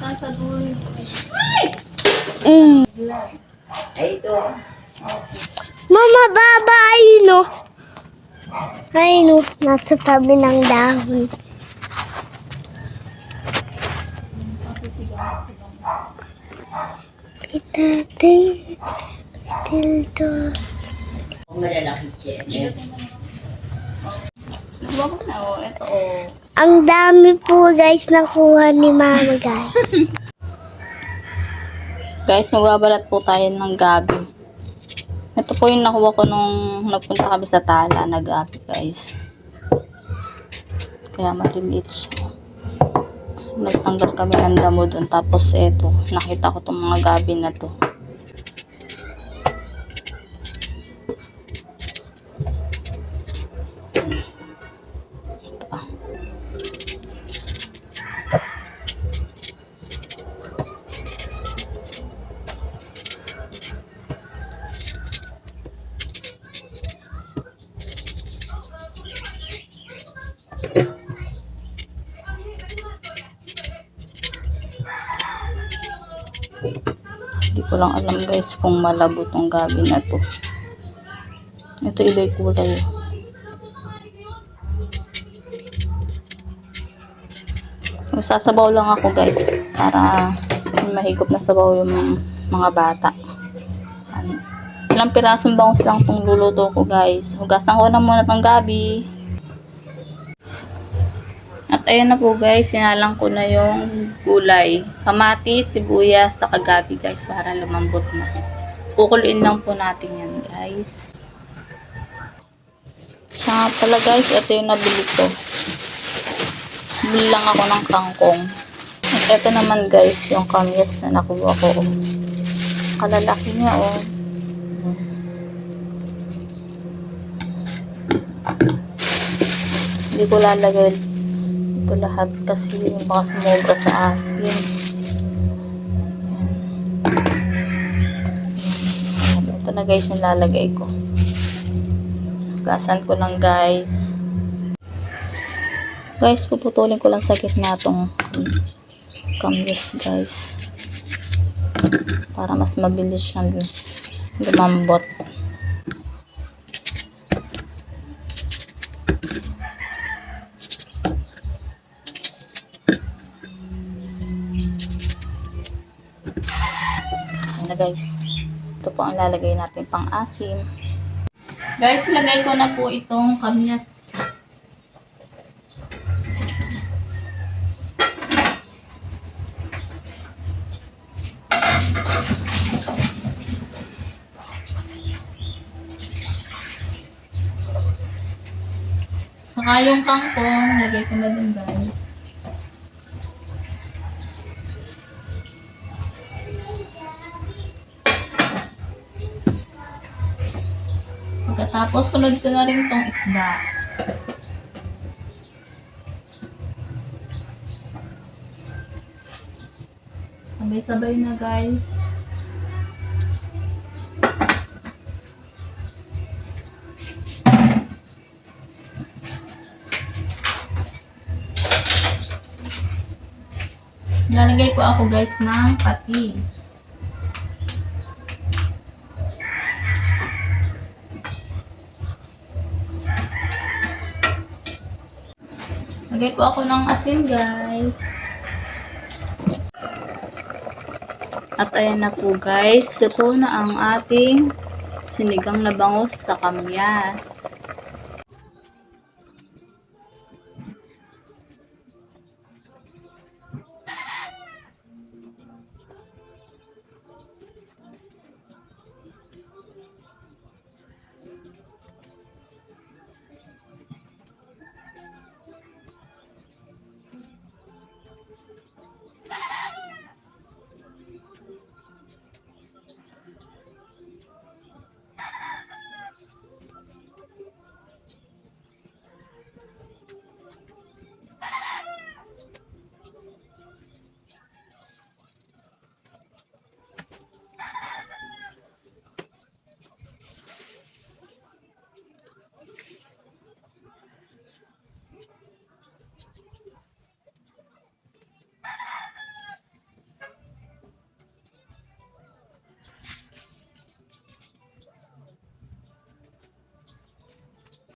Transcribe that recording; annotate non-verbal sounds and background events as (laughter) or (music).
Nasa dulo. Mm. Ay, ito. Mama, baba, ayun o. Ayun o, nasa tabi ng dahon. Itate, tilto. Kung malalaki siya. Diba na, oh, ito, oh. Ang dami po guys nakuha ni mama guys. (laughs) Guys, magbabalat po tayo ng gabi. Ito po yung nakuha ko nung nagpunta kami sa tala, nag-gabi guys. Kaya maliliit siya. Kasi nagtanggal kami ng damo doon. Tapos eto, nakita ko tong mga gabi na to. Ko lang alam guys kung malabo tong gabi na to. Ito iba'y kulay. Magsasabaw lang ako guys para mahigop na sabaw yung mga bata. Ilang pirasong bangus lang tong luluto ko guys. Hugasan ko na muna tong gabi. At ayan na po guys, sinalang ko na yung gulay. Kamatis, sibuyas, sa gabi guys para lumambot na. Kukuluin lang po natin yan guys. Nga pala guys, ito yung nabili ko. Bili lang ako ng kangkong. At ito naman guys, yung kamyas na nakuha ko. Kalalaki niya oh. Hindi ko lalagay ito lahat kasi baka sumobra sa asin. Ayan. Ito na guys yung lalagay ko. Gasan ko lang guys. Guys, puputulin ko lang sa gitna itong kamyas guys. Para mas mabilis siyang lumambot. Guys. Ito po ang lalagay natin pang asim. Guys, lagay ko na po itong kamyas. Saka yung kangkong, lagay ko na din guys. Pagkatapos, sunod ko na rin tong isda. Sabay-sabay na guys. Nilalagay ko ako guys ng patis. Lagay po ako ng asin, guys. At ayan na po, guys. Luto na ang ating sinigang na bangus sa kamyas.